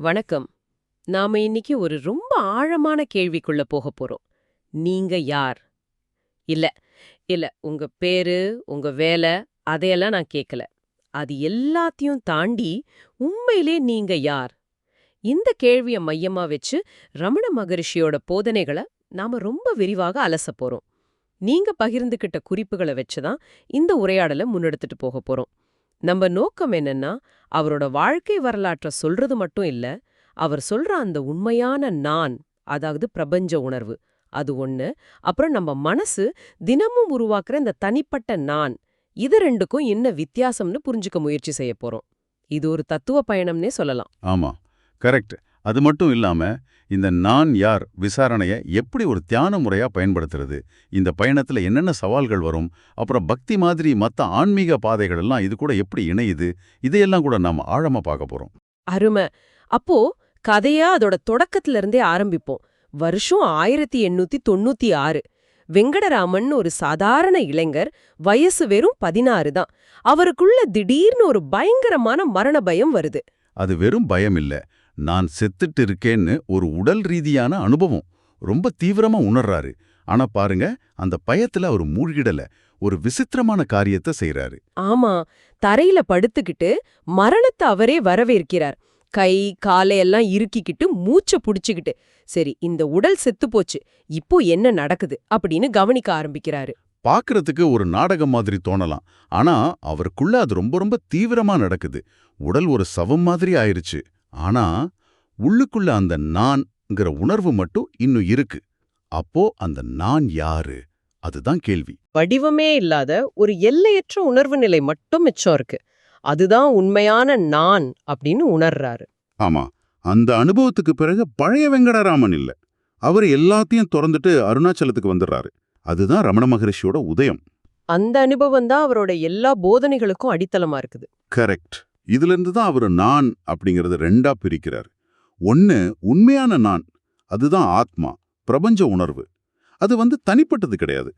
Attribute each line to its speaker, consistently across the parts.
Speaker 1: வணக்கம். நாம இன்னைக்கு ஒரு ரொம்ப ஆழமான கேள்விக்குள்ள போக போறோம். நீங்க யார்? இல்ல இல்ல உங்க பேரு உங்க வேலை அதையெல்லாம் நான் கேட்கல அது எல்லாத்தையும் தாண்டி உண்மையிலே நீங்க யார்? இந்த கேள்விய மையமா வச்சு ரமண மகரிஷியோட போதனைகளை நாம ரொம்ப விரிவாக அலச போறோம். நீங்க பகிர்ந்துகிட்ட குறிப்புகளை வச்சுதான் இந்த உரையாடலை முன்னெடுத்துட்டு போக போறோம். நம்ம நோக்கம் என்னன்னா அவரோட வாழ்க்கை வரலாற்றை சொல்றது மட்டும் இல்ல அவர் சொல்ற அந்த உண்மையான நான் அதாவது பிரபஞ்ச உணர்வு அது ஒண்ணு. அப்புறம் நம்ம மனசு தினமும் உருவாக்குற இந்த தனிப்பட்ட நான் இது ரெண்டுக்கும் என்ன வித்தியாசம்னு புரிஞ்சுக்க முயற்சி செய்ய போறோம். இது ஒரு தத்துவ பயணம்னே சொல்லலாம்.
Speaker 2: ஆமா கரெக்ட். அது மட்டும் இல்லாம இந்த நான் யார் விசாரணைய எப்படி ஒரு தியான முறையா பயன்படுத்துறது இந்த பயணத்துல என்னென்ன சவால்கள் வரும் அப்புறம் பக்தி மாதிரி மத்த ஆன்மீக பாதைகள் எல்லாம் இது கூட எப்படி இணையுது இதையெல்லாம் கூட நாம ஆழமா பார்க்க போறோம்.
Speaker 1: அருமை. அப்போ கதையா அதோட தொடக்கத்துல இருந்தே ஆரம்பிப்போம். வருஷம் ஆயிரத்தி எண்ணூத்தி தொண்ணூத்தி ஆறு. வெங்கடராமன் ஒரு சாதாரண இளைஞர் வயசு வெறும் பதினாறு தான். அவருக்குள்ள திடீர்னு ஒரு பயங்கரமான மரண பயம் வருது.
Speaker 2: அது வெறும் பயம் இல்ல நான் செத்துட்டு இருக்கேன்னு ஒரு உடல் ரீதியான அனுபவம் ரொம்ப தீவிரமா உணர்றாரு. ஆனா பாருங்க அந்த பயத்துல அவர் மூழ்கிடல. ஒரு விசித்திரமான காரியத்தை செய்றாரு.
Speaker 1: ஆமா தரையில படுத்துக்கிட்டு மரணத்தை அவரே வரவேற்கிறார். கை காலையெல்லாம் இறுக்கிக்கிட்டு மூச்ச புடிச்சுக்கிட்டு சரி இந்த உடல் செத்து போச்சு இப்போ என்ன நடக்குது? அப்படின்னு கவனிக்க ஆரம்பிக்கிறாரு.
Speaker 2: பார்க்கறதுக்கு ஒரு நாடகம் மாதிரி தோணலாம். ஆனா அவருக்குள்ள அது ரொம்ப ரொம்ப தீவிரமா நடக்குது. உடல் ஒரு சவம் மாதிரி ஆயிருச்சு. ஆனா உள்ளுக்குள்ள அந்த நான்ங்கிற உணர்வு மட்டும் இன்னும் இருக்கு. அப்போ அந்த நான் யாரு? அதுதான் கேள்வி.
Speaker 1: வடிவமே இல்லாத ஒரு எல்லையற்ற உணர்வு நிலை மட்டும் மிச்சம் இருக்கு. அதுதான் உண்மையான நான் அப்படின்னு உணர்றாரு.
Speaker 2: ஆமா அந்த அனுபவத்துக்கு பிறகு பழைய வெங்கடராமன் இல்ல. அவர் எல்லாத்தையும் திறந்துட்டு அருணாச்சலத்துக்கு வந்துடுறாரு. அதுதான் ரமண மகரிஷியோட உதயம்.
Speaker 1: அந்த அனுபவம் தான் அவரோட எல்லா போதனைகளுக்கும் அடித்தளமா இருக்குது.
Speaker 2: கரெக்ட். இதுல இருந்து தான் அவர் நான் அப்படிங்கறது ரெண்டா பிரிக்கிறார். ஒன்னு உண்மையான நான் அதுதான் ஆத்மா பிரபஞ்ச உணர்வு. அது வந்து தனிப்பட்டது கிடையாது.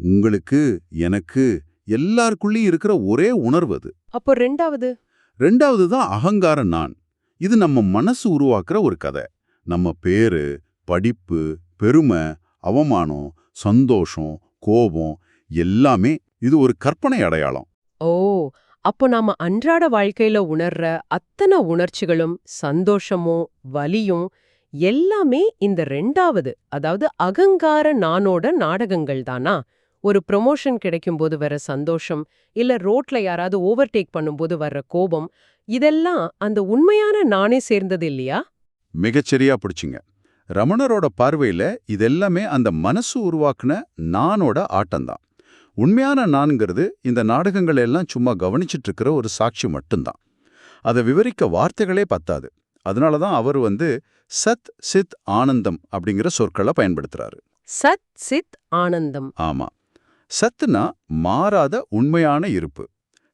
Speaker 2: உங்களுக்கு எனக்கு எல்லாருக்குள்ளேயும் இருக்கிற ஒரே உணர்வு அது.
Speaker 1: அப்போ ரெண்டாவது?
Speaker 2: ரெண்டாவது தான் அகங்கார நான். இது நம்ம மனசு உருவாக்குற ஒரு கதை. நம்ம பேரு படிப்பு பெருமை அவமானம் சந்தோஷம் கோபம் எல்லாமே இது ஒரு கற்பனை அடையாளம்.
Speaker 1: ஓ அப்போ நாம அன்றாட வாழ்க்கையில உணர்ற அத்தனை உணர்ச்சிகளும் சந்தோஷமும் வலியும் எல்லாமே இந்த ரெண்டாவது அதாவது அகங்கார நானோட நாடகங்கள் தானா? ஒரு ப்ரொமோஷன் கிடைக்கும்போது வர சந்தோஷம் இல்ல ரோட்ல யாராவது ஓவர்டேக் பண்ணும்போது வர்ற கோபம் இதெல்லாம் அந்த உண்மையான நானே சேர்ந்தது இல்லையா?
Speaker 2: மிகச்சரியா பிடிச்சிங்க. ரமணரோட பார்வையில இதெல்லாமே அந்த மனசு உருவாக்குன நானோட ஆட்டம்தான். உண்மையான நான்கிறது இந்த நாடகங்கள் எல்லாம் சும்மா கவனிச்சிட்டு இருக்கிற ஒரு சாட்சி மட்டும்தான். அதை விவரிக்க வார்த்தைகளே பத்தாது. அதனால தான் அவர் வந்து சத் சித் ஆனந்தம் அப்படிங்கிற சொற்களை பயன்படுத்துறாரு.
Speaker 1: சத் சித் ஆனந்தம்.
Speaker 2: ஆமா. சத்துனா மாறாத உண்மையான இருப்பு.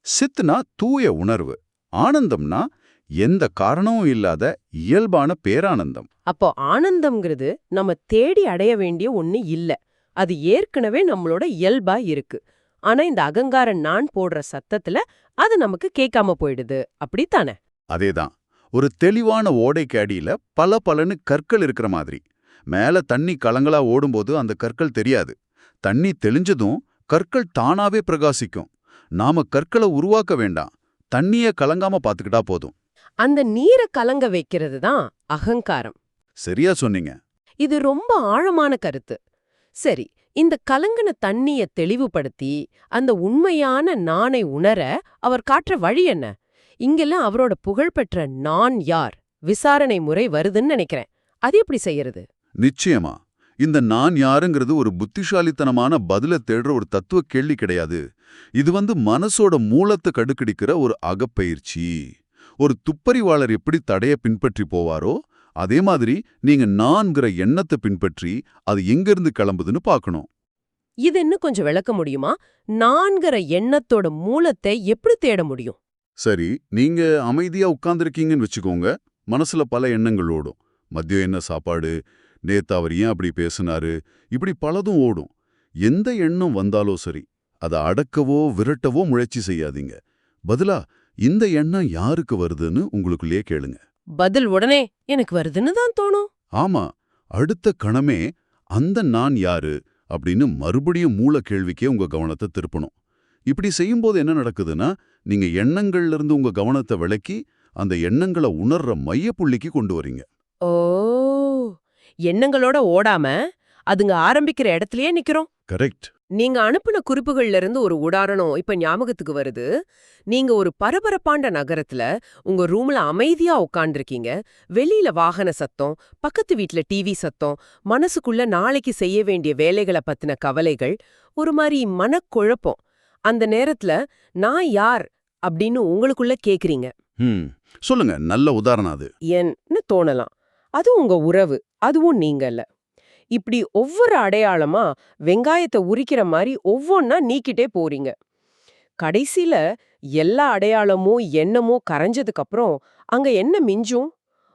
Speaker 2: சித்னா தூய உணர்வு. ஆனந்தம்னா எந்த காரணமும் இல்லாத இயல்பான பேரானந்தம்.
Speaker 1: அப்போ ஆனந்தம்ங்கிறது நம்ம தேடி அடைய வேண்டிய ஒண்ணு இல்ல. அது ஏற்கனவே நம்மளோட இயல்பா இருக்கு. ஆனா இந்த அகங்கார நான் போடுற சத்தத்துல அது நமக்கு கேட்காம போயிடுது. அப்படித்தானே?
Speaker 2: அதேதான். ஒரு தெளிவான ஓடைக்கு அடியில பல பலன்னு கற்கள் இருக்கிற மாதிரி. மேல தண்ணி கலங்களா ஓடும்போது அந்த கற்கள் தெரியாது. தண்ணி தெளிஞ்சதும் கற்கள் தானாவே பிரகாசிக்கும். நாம கற்களை உருவாக்க வேண்டாம். தண்ணிய கலங்காம பாத்துக்கிட்டா போதும்.
Speaker 1: அந்த நீரை கலங்க வைக்கிறது தான் அகங்காரம்.
Speaker 2: சரியா சொன்னீங்க.
Speaker 1: இது ரொம்ப ஆழமான கருத்து. சரி இந்த கலங்கின தண்ணிய தெளிவுபடுத்தி அந்த உண்மையான நானை உணர அவர் காட்டுற வழி என்ன? இங்கெல்லாம் அவரோட புகழ்பெற்ற நான் யார்? விசாரணை முறை வருதுன்னு நினைக்கிறேன். அது எப்படி செய்யறது?
Speaker 2: நிச்சயமா. இந்த நான் யாருங்கிறது ஒரு புத்திசாலித்தனமான பதில தேடுற ஒரு தத்துவ கேள்வி கிடையாது. இது வந்து மனசோட மூலத்தை கடுக்கடிக்கிற ஒரு அகப்பயிற்சி. ஒரு துப்பறிவாளர் எப்படி தடைய பின்பற்றி போவாரோ அதே மாதிரி நீங்க நான்கிற எண்ணத்தை பின்பற்றி அது எங்கிருந்து கிளம்புதுன்னு பார்க்கணும்.
Speaker 1: இது இன்னும் கொஞ்சம் விளக்க முடியுமா? நான்கிற எண்ணத்தோட மூலத்தை எப்படி தேட முடியும்?
Speaker 2: சரி நீங்க அமைதியா உட்கார்ந்திருக்கீங்கன்னு வச்சுக்கோங்க. மனசுல பல எண்ணங்கள் ஓடும். மதியம் என்ன சாப்பாடு? நேத்து அவர் ஏன் அப்படி பேசினாரு? இப்படி பலதும் ஓடும். எந்த எண்ணம் வந்தாலும் சரி அதை அடக்கவோ விரட்டவோ முயற்சி செய்யாதீங்க. பதிலா இந்த எண்ணம் யாருக்கு வருதுன்னு உங்களுக்குள்ளேயே கேளுங்க.
Speaker 1: பதில் உடனே எனக்கு வருதுன்னு தான் தோணும்.
Speaker 2: ஆமா அடுத்த கணமே அந்த நான் யாரு அப்படின்னு மறுபடியும் மூல கேள்விக்கே உங்க கவனத்தை திருப்பணும். இப்படி செய்யும்போது என்ன நடக்குதுன்னா நீங்க எண்ணங்கள்ல இருந்து உங்க கவனத்தை விலக்கி அந்த எண்ணங்களை உணர்ற மையப்புள்ளிக்கு கொண்டு வரீங்க.
Speaker 1: ஓ எண்ணங்களோட ஓடாம அதுங்க ஆரம்பிக்கிற இடத்துலயே நிக்கிறோம்.
Speaker 2: கரெக்ட்.
Speaker 1: நீங்க அனுப்புன குறிப்புகள்ல இருந்து ஒரு உதாரணம் இப்ப ஞாபகத்துக்கு வருது. நீங்க ஒரு பரபரப்பாண்ட நகரத்துல உங்க ரூம்ல அமைதியா உட்கார்ந்திருக்கீங்க வெளியில வாகன சத்தம் பக்கத்து வீட்ல டிவி சத்தம் மனசுக்குள்ள நாளைக்கு செய்ய வேண்டிய வேலைகளை பத்தின கவலைகள் ஒரு மாதிரி மனக்குழப்பம். அந்த நேரத்துல நான் யார் அப்படின்னு உங்களுக்குள்ள கேக்குறீங்க.
Speaker 2: ம். சொல்லுங்க. நல்ல உதாரணம் அது.
Speaker 1: ஏன்னு தோணலாம். அது உங்க உறவு. அதுவும் நீங்கல்ல இப்படி ஒவ்வொரு அடையாளமா வெங்காயத்தை உரிக்கிற மாதிரி ஒவ்வொன்னா நீக்கிட்டே போறீங்க. கடைசில எல்லா அடையாளமும் எண்ணமோ கரைஞ்சதுக்கு அப்புறம் அங்க என்ன மிஞ்சும்?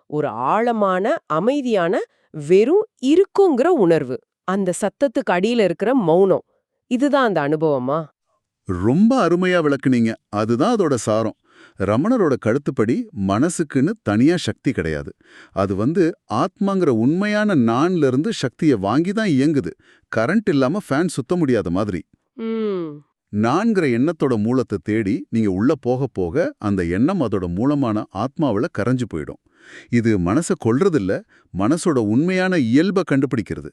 Speaker 1: ஒரு ஆழமான அமைதியான வெறும் இருக்குங்கிற உணர்வு. அந்த சத்தத்துக்கு அடியில இருக்கிற மௌனம். இதுதான் அந்த அனுபவமா?
Speaker 2: ரொம்ப அருமையா விளக்குனீங்க. அதுதான் அதோட சாரம். ரமணரோட கருத்துப்படி மனசுக்குன்னு தனியா சக்தி கிடையாது. அது வந்து ஆத்மாங்கிற உண்மையான நான்ல இருந்து சக்தியை வாங்கி தான் இயங்குது. கரண்ட் இல்லாம ஃபேன் சுத்த முடியாத மாதிரி. நான்கிற எண்ணத்தோட மூலத்தை தேடி நீங்க உள்ள போக போக அந்த எண்ணம் அதோட மூலமான ஆத்மாவுல கரைஞ்சு போயிடும். இது மனசை கொல்றதில்ல மனசோட உண்மையான இயல்பை கண்டுபிடிக்கிறது.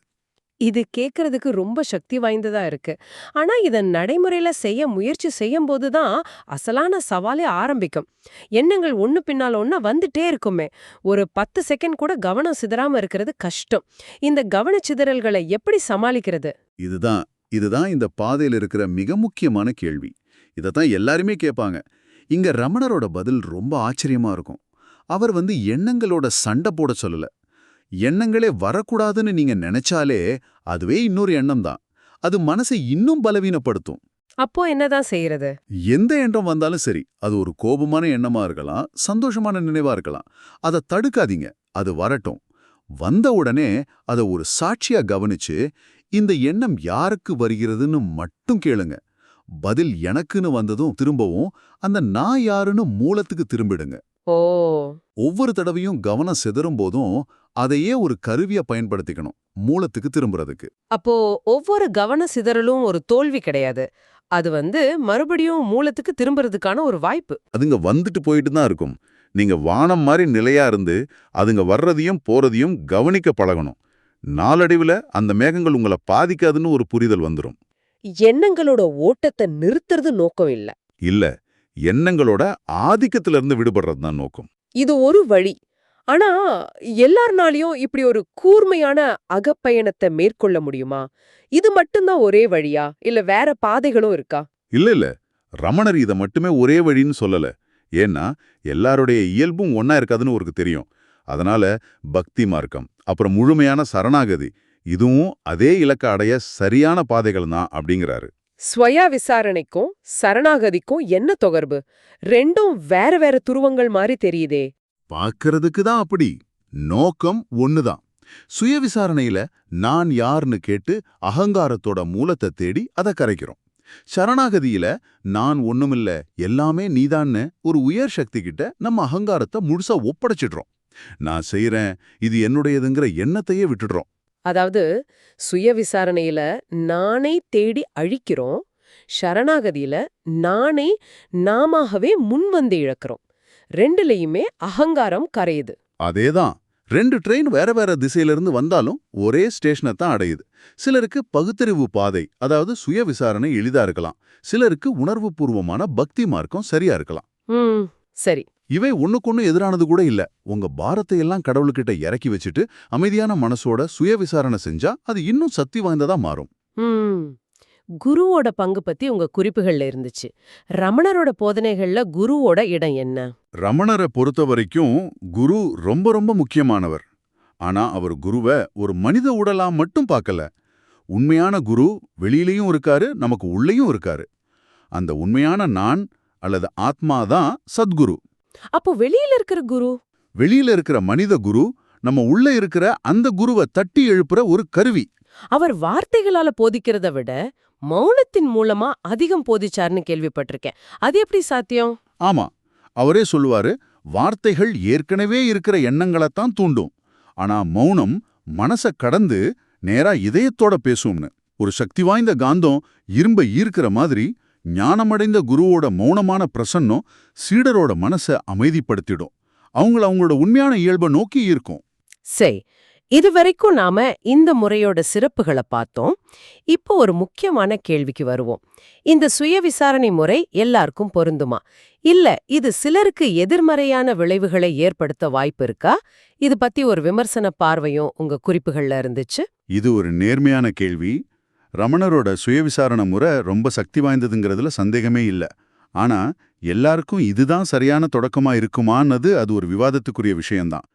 Speaker 1: இது கேட்கறதுக்கு ரொம்ப சக்தி வாய்ந்ததா இருக்கு. ஆனா இத நடைமுறையில செய்ய முயற்சி செய்யும் தான் அசலான சவாலே ஆரம்பிக்கும். எண்ணங்கள் ஒண்ணு பின்னால ஒண்ணா வந்துட்டே இருக்குமே. ஒரு பத்து செகண்ட் கூட கவனம் சிதறாம இருக்கிறது கஷ்டம். இந்த கவனச்சிதறல்களை எப்படி சமாளிக்கிறது?
Speaker 2: இதுதான் இதுதான் இந்த பாதையில் இருக்கிற மிக முக்கியமான கேள்வி. இதைத்தான் எல்லாருமே கேட்பாங்க. இங்க ரமணரோட பதில் ரொம்ப ஆச்சரியமா இருக்கும். அவர் வந்து எண்ணங்களோட சண்டை போட சொல்லல. எண்ணங்களே வரக்கூடாதுன்னு நீங்க நினைச்சாலே அதுவே இன்னொரு எண்ணம் தான் அது மனசை இன்னும் பலவீனப்படுத்தும்.
Speaker 1: அப்போ என்னதான் செய்யறது?
Speaker 2: எந்த எண்ணம் வந்தாலும் சரி அது ஒரு கோபமான எண்ணமா இருக்கலாம் சந்தோஷமான நினைவா இருக்கலாம். அதை தடுக்காதீங்க அது வரட்டும். வந்த உடனே அதை ஒரு சாட்சியா கவனிச்சு இந்த எண்ணம் யாருக்கு வருகிறதுன்னு மட்டும் கேளுங்க. பதில் எனக்குன்னு வந்ததும் திரும்பவும் அந்த நான் யாருன்னு மூலத்துக்கு திரும்பிடுங்க.
Speaker 1: ஓ.
Speaker 2: ஒவ்வொரு தடவையும் கவனம் சிதறும் போதும் அதையே ஒரு கருவியா பயன்படுத்திக்கணும் மூலத்துக்கு திரும்புறதுக்கு.
Speaker 1: அப்போ ஒவ்வொரு கவன சிதறலும் ஒரு தோல்வி கிடையாது. அது வந்து மறுபடியும் மூலத்துக்கு திரும்புறதுக்கான ஒரு வாய்ப்பு.
Speaker 2: அதுங்க வந்துட்டு போயிட்டு தான் இருக்கும். நீங்க வானம் மாதிரி நிலையா இருந்து அதுங்க வர்றதையும் போறதையும் கவனிக்க பழகணும். நாளடைவுல அந்த மேகங்கள் உங்களை பாதிக்காதுன்னு ஒரு புரிதல் வந்துரும்.
Speaker 1: எண்ணங்களோட ஓட்டத்தை நிறுத்துறது நோக்கம் இல்ல.
Speaker 2: இல்ல எண்ணங்களோட ஆதிக்கத்துல இருந்து விடுபடுறது தான் நோக்கம்.
Speaker 1: இது ஒரு வழி. ஆனா எல்லார்னாலையும் இப்படி ஒரு கூர்மையான அகப்பயணத்தை மேற்கொள்ள முடியுமா? இது மட்டும்தான் ஒரே வழியா? இல்ல வேற பாதைகளும் இருக்கா?
Speaker 2: இல்ல இல்ல. ரமணர் இத மட்டுமே ஒரே வழின்னு சொல்லல. ஏன்னா எல்லாருடைய இயல்பும் ஒன்னா இருக்காதுன்னு அவருக்கு தெரியும். அதனால பக்தி மார்க்கம் அப்புறம் முழுமையான சரணாகதி இதுவும் அதே இலக்க அடைய சரியான பாதைகள் தான் அப்படிங்கிறாரு.
Speaker 1: ஸ்வயா விசாரணைக்கும் சரணாகதிக்கும் என்ன தொடர்பு? ரெண்டும் வேற வேற துருவங்கள் மாதிரி தெரியுதே.
Speaker 2: பார்க்கறதுக்கு தான் அப்படி. நோக்கம் ஒண்ணுதான் சுய விசாரணையில நான் யார்னு கேட்டு அகங்காரத்தோட மூலத்தை தேடி அதை கரைக்கிறோம். சரணாகதியில நான் ஒண்ணுமில்ல எல்லாமே நீதான்னு ஒரு உயர் சக்தி கிட்ட நம்ம அகங்காரத்தை முழுசா ஒப்படைச்சிடுறோம். நான் செய்றேன் இது என்னுடையதுங்கிற எண்ணத்தையே விட்டுடுறோம்.
Speaker 1: அதாவது சுய விசாரணையில நானே தேடி அழிக்கிறோம் சரணாகதியில நானே நாமாகவே முன்வந்து இழக்கிறோம். ரெண்டுலயுமே அகங்காரம் கரையுது.
Speaker 2: அதேதான். ரெண்டு ட்ரெயின் வேற வேற திசையில இருந்து வந்தாலும் ஒரே ஸ்டேஷனை தான் அடையுது. சிலருக்கு பகுத்தறிவு பாதை அதாவது சுய விசாரணை எளிதா இருக்கலாம். சிலருக்கு உணர்வுபூர்வமான பக்தி மார்க்கம் சரியா இருக்கலாம்.
Speaker 1: சரி.
Speaker 2: இவை ஒண்ணுக்கொன்னு எதிரானது கூட இல்ல. உங்க பாரத்தை எல்லாம் கடவுள்கிட்ட இறக்கி வச்சுட்டு அமைதியான மனசோட சுய விசாரணை செஞ்சா அது இன்னும் சக்தி வாய்ந்ததா மாறும்.
Speaker 1: குருவோட பங்கு பத்தி உங்க குறிப்புகள்ல இருந்துச்சு. ரமணரோட போதனைகள்ல குருவோட இடம் என்ன?
Speaker 2: ரமணரை பொறுத்த வரைக்கும் குரு ரொம்ப ரொம்ப முக்கியமானவர். ஆனா அவர் குருவை ஒரு மனித உடலா மட்டும் பார்க்கல. உண்மையான குரு வெளியிலயும் இருக்காரு நமக்கு உள்ளேயும் இருக்காரு. அந்த உண்மையான நான் அல்லது ஆத்மா தான் சத்குரு.
Speaker 1: அப்போ வெளியில இருக்கிற குரு?
Speaker 2: வெளியில இருக்கிற மனித குரு நம்ம உள்ள இருக்கிற அந்த குருவை தட்டி எழுப்புற ஒரு கருவி.
Speaker 1: அவர் வார்த்தைகளால போதிக்கிறத விட மௌனத்தின் மூலமா அதிகம் போதிச்சார்னு கேள்விப்பட்டிருக்கேன். அது எப்படி சாத்தியம்?
Speaker 2: ஆமா. அவரே சொல்லுவாரு வார்த்தைகள் ஏற்கனவே இருக்கிற எண்ணங்களைத்தான் தூண்டும். ஆனா மௌனம் மனச கடந்து நேரா இதயத்தோட பேசும்னு. ஒரு சக்தி வாய்ந்த காந்தம் இரும்ப ஈர்க்கிற மாதிரி ஞானமடைந்த குருவோட மௌனமான பிரசன்னம் சீடரோட மனச அமைதிப்படுத்திடும். அவங்கள அவங்களோட உண்மையான இயல்பை நோக்கி ஈர்க்கும்.
Speaker 1: சரி. இதுவரைக்கும் நாம இந்த முறையோட சிறப்புகளை பார்த்தோம். இப்போ ஒரு முக்கியமான கேள்விக்கு வருவோம். இந்த சுய விசாரணை முறை எல்லாருக்கும் பொருந்துமா? இல்ல இது சிலருக்கு எதிர்மறையான விளைவுகளை ஏற்படுத்த வாய்ப்பு இருக்கா? இது பத்தி ஒரு விமர்சன பார்வையும் உங்க குறிப்புகள்ல இருந்துச்சு.
Speaker 2: இது ஒரு நேர்மையான கேள்வி. ரமணரோட சுயவிசாரண முறை ரொம்ப சக்தி வாய்ந்ததுங்கிறதுல சந்தேகமே இல்ல. ஆனா எல்லாருக்கும் இதுதான் சரியான தொடக்கமா இருக்குமான்னது அது ஒரு விவாதத்துக்குரிய விஷயம்தான்.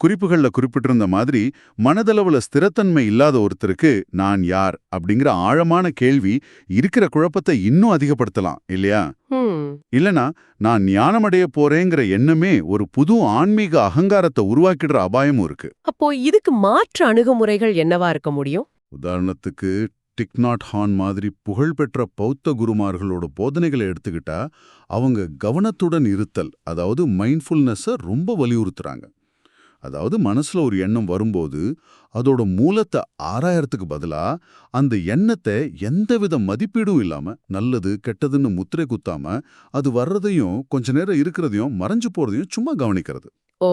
Speaker 2: குறிப்புகள்ல குறிப்பிட்டிருந்த மாதிரி மனதளவுல ஸ்திரத்தன்மை இல்லாத ஒருத்தருக்கு நான் யார் அப்படிங்கிற ஆழமான கேள்வி இருக்கிற குழப்பத்தை இன்னும் அதிகப்படுத்தலாம் இல்லையா? இல்லனா நான் ஞானமடைய போறேங்கிற எண்ணமே ஒரு புது ஆன்மீக அகங்காரத்தை உருவாக்கிடுற அபாயமும் இருக்கு.
Speaker 1: அப்போ இதுக்கு மாற்று அணுகுமுறைகள் என்னவா இருக்க முடியும்?
Speaker 2: உதாரணத்துக்கு டிக்நாட் ஹான் மாதிரி புகழ்பெற்ற பௌத்த குருமார்களோட போதனைகளை எடுத்துக்கிட்டா அவங்க கவனத்துடன் இருத்தல் அதாவது மைண்ட்ஃபுல்னஸை ரொம்ப வலியுறுத்துறாங்க. அதாவது மனசுல ஒரு எண்ணம் வரும்போது அதோட மூலத்தை ஆராயறதுக்கு பதிலா அந்த எண்ணத்தை எந்தவித மதிப்பீடும் இல்லாம நல்லது கெட்டதுன்னு முத்திரை குத்தாம அது வர்றதையும் கொஞ்ச நேரம் இருக்கிறதையும் மறைஞ்சு போறதையும் சும்மா கவனிக்கிறது.
Speaker 1: ஓ!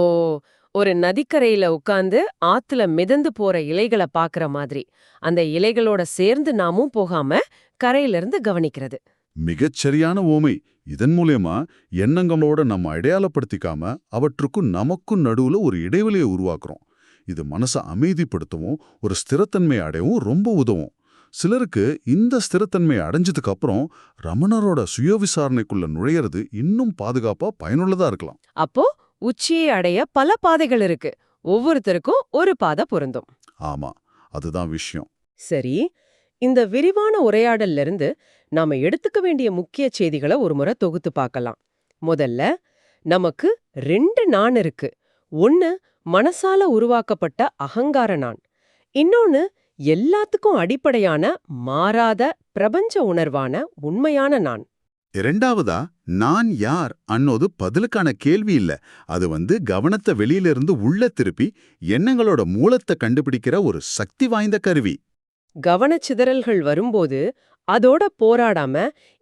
Speaker 1: ஒரு நதிக்கரையில உட்கார்ந்து ஆத்துல மிதந்து போற இலைகளை பாக்குற மாதிரி. அந்த இலைகளோட சேர்ந்து நாமும் போகாம கரையில இருந்து கவனிக்கிறது.
Speaker 2: மிகச்சரியான ஓமை. இதன் மூலியமா எண்ணங்களோட நம்ம அடையாளப்படுத்திக்காம அவற்றுக்கும் நமக்கும் நடுவுல ஒரு இடைவெளியை உருவாக்குறோம். இது மனசை அமைதிப்படுத்தவும் ஒரு ஸ்திரத்தன்மை அடையவும் ரொம்ப உதவும். சிலருக்கு இந்த ஸ்திரத்தன்மை அடைஞ்சதுக்கு அப்புறம் ரமணரோட சுய விசாரணைக்குள்ள நுழையிறது இன்னும் பாதுகாப்பா பயனுள்ளதா இருக்கலாம்.
Speaker 1: அப்போ உச்சியை அடைய பல பாதைகள் இருக்கு. ஒவ்வொருத்தருக்கும் ஒரு பாதை பொருந்தும்.
Speaker 2: ஆமா. அதுதான் விஷயம்.
Speaker 1: சரி. இந்த விரிவான உரையாடல்ல இருந்து நாம எடுத்துக்க வேண்டிய முக்கிய செய்திகளை ஒரு முறை தொகுத்து பார்க்கலாம். முதல்ல நமக்கு ரெண்டு நான் இருக்கு. ஒன்னு மனசால உருவாக்கப்பட்ட அகங்கார நான். இன்னொன்னு எல்லாத்துக்கும் அடிப்படையான மாறாத பிரபஞ்ச உணர்வான உண்மையான நான்.
Speaker 2: இரண்டாவதா நான் யார் அன்னோது பதிலுக்கான கேள்வி இல்ல. அது வந்து கவனத்தை வெளியிலிருந்து உள்ள திருப்பி எண்ணங்களோட மூலத்தை கண்டுபிடிக்கிற ஒரு சக்தி வாய்ந்த கருவி.
Speaker 1: கவனச்சிதறல்கள் வரும்போது அதோட போராடாம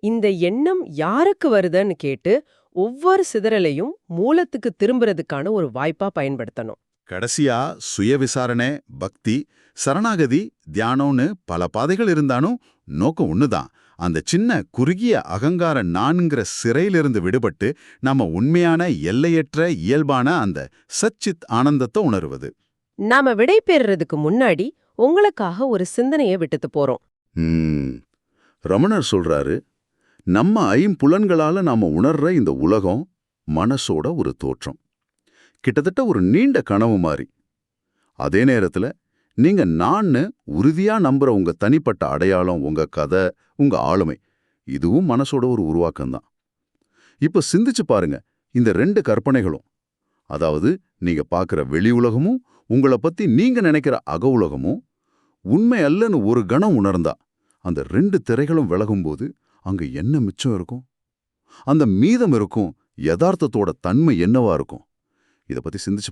Speaker 1: இந்த எண்ணம் யாருக்கு வருதுன்னு கேட்டு ஒவ்வொரு சிதறலையும் மூலத்துக்கு திரும்புறதுக்கான ஒரு வாய்ப்பா பயன்படுத்தணும்.
Speaker 2: கடைசியா சுய விசாரணை பக்தி சரணாகதி தியானம்னு பல பாதைகள் இருந்தாலும் நோக்கம் ஒண்ணுதான். அந்த சின்ன குறுகிய அகங்கார நான்கிற சிறையிலிருந்து விடுபட்டு நம்ம உண்மையான எல்லையற்ற இயல்பான அந்த சச்சித் ஆனந்தத்தை உணருவது.
Speaker 1: நாம விடை பெறுறதுக்கு முன்னாடி உங்களுக்காக ஒரு சிந்தனையை விட்டுட்டு போறோம்.
Speaker 2: ரமணர் சொல்றாரு நம்ம ஐம்புலன்களால நாம உணர்ற இந்த உலகம் மனசோட ஒரு தோற்றம். கிட்டத்தட்ட ஒரு நீண்ட கனவு மாதிரி அதே நேரத்துல நீங்க நான்னு உறுதியா நம்புற உங்க தனிப்பட்ட அடையாளம் உங்க கதை உங்க ஆளுமை இதுவும் மனசோட ஒரு உருவாக்கம்தான். இப்ப சிந்திச்சு பாருங்க இந்த ரெண்டு கற்பனைகளும் அதாவது நீங்க பாக்குற வெளி உலகமும் உங்களை பத்தி நீங்க நினைக்கிற அக உலகமும் உண்மை அல்லன்னு ஒரு கணம் உணர்ந்தா அந்த ரெண்டு திரைகளும் விலகும்போது அங்க என்ன மிச்சம் இருக்கும்? அந்த மீதம் இருக்கும் யதார்த்தத்தோட தன்மை என்னவா இருக்கும்? இத பத்தி சிந்திச்சு